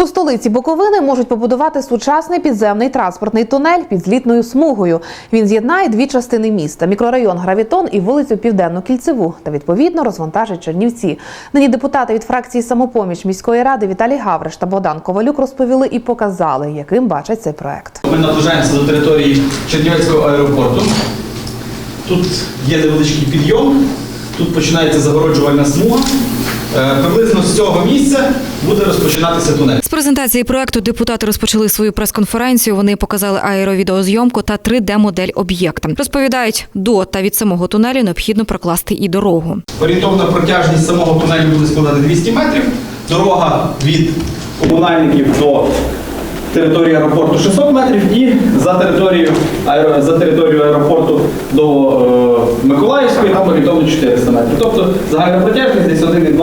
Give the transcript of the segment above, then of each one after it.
У столиці Буковини можуть побудувати сучасний підземний транспортний тунель під злітною смугою. Він з'єднає дві частини міста: мікрорайон Гравітон і вулицю Південну Кільцеву, та відповідно розвантажить Чернівці. Нині депутати від фракції самопоміч міської ради Віталій Гавриш та Богдан Ковалюк розповіли і показали, яким бачать цей проект. Ми наближаємося до території Чернівецького аеропорту. Тут є невеличкий підйом, тут починається загороджувальна смуга. Е, Приблизно з цього місця буде розпочинатися тунель. З презентації проекту депутати розпочали свою прес-конференцію. Вони показали аеровідеозйомку та 3D-модель об'єкта. Розповідають, до та від самого тунелю необхідно прокласти і дорогу. Орієнтовна протяжність самого тунелю буде складати 200 метрів. Дорога від комунальників до території аеропорту 600 метрів і за територією, аеро- за територією аеропорту до е, Миколаївської там орієнтовно 400 метрів. Тобто загальна протяжність десь 1,2 1,3 км.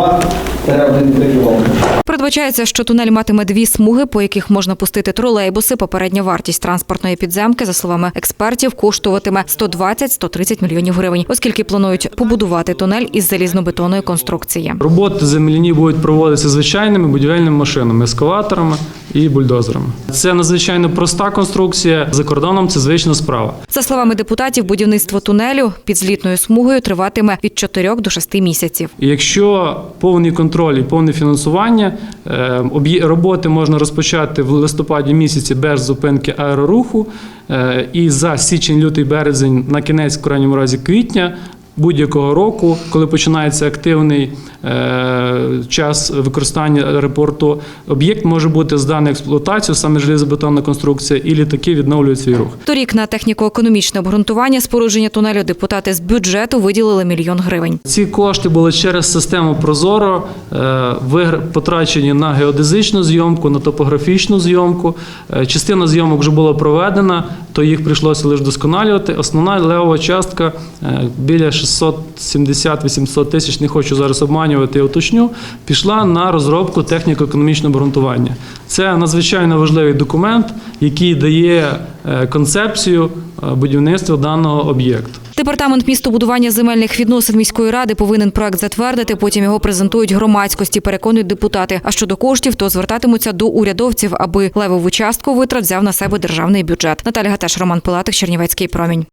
Передбачається, що тунель матиме дві смуги, по яких можна пустити тролейбуси. Попередня вартість транспортної підземки, за словами експертів, коштуватиме 120-130 мільйонів гривень, оскільки планують побудувати тунель із залізнобетонної конструкції. Роботи земляні будуть проводитися звичайними будівельними машинами, ескалаторами і бульдозерами. Це надзвичайно проста конструкція. За кордоном це звична справа. За словами депутатів, будівництво тунелю під злітною смугою триватиме від 4 до 6 місяців. І якщо повний контроль і повне фінансування, е, роботи можна розпочати в листопаді місяці без зупинки аероруху, е, і за січень, лютий, березень, на кінець, в крайньому разі, квітня. Будь-якого року, коли починається активний е, час використання аеропорту, об'єкт може бути зданий експлуатацію, саме железобетонна конструкція, і літаки відновлюють свій рух. Торік на техніко-економічне обґрунтування спорудження тунелю депутати з бюджету виділили мільйон гривень. Ці кошти були через систему Прозоро е, вигр- потрачені на геодезичну зйомку, на топографічну зйомку. Е, Частина зйомок вже була проведена, то їх прийшлося лише досконалювати. Основна левова частка біля 670-800 тисяч, не хочу зараз обманювати, я уточню, пішла на розробку техніко-економічного обґрунтування. Це надзвичайно важливий документ, який дає е, концепцію е, будівництва даного об'єкту. Департамент містобудування земельних відносин міської ради повинен проект затвердити. Потім його презентують громадськості. Переконують депутати. А щодо коштів, то звертатимуться до урядовців, аби левову частку витрат взяв на себе державний бюджет. Наталя Гатеш, Роман Пилатик, Чернівецький промінь.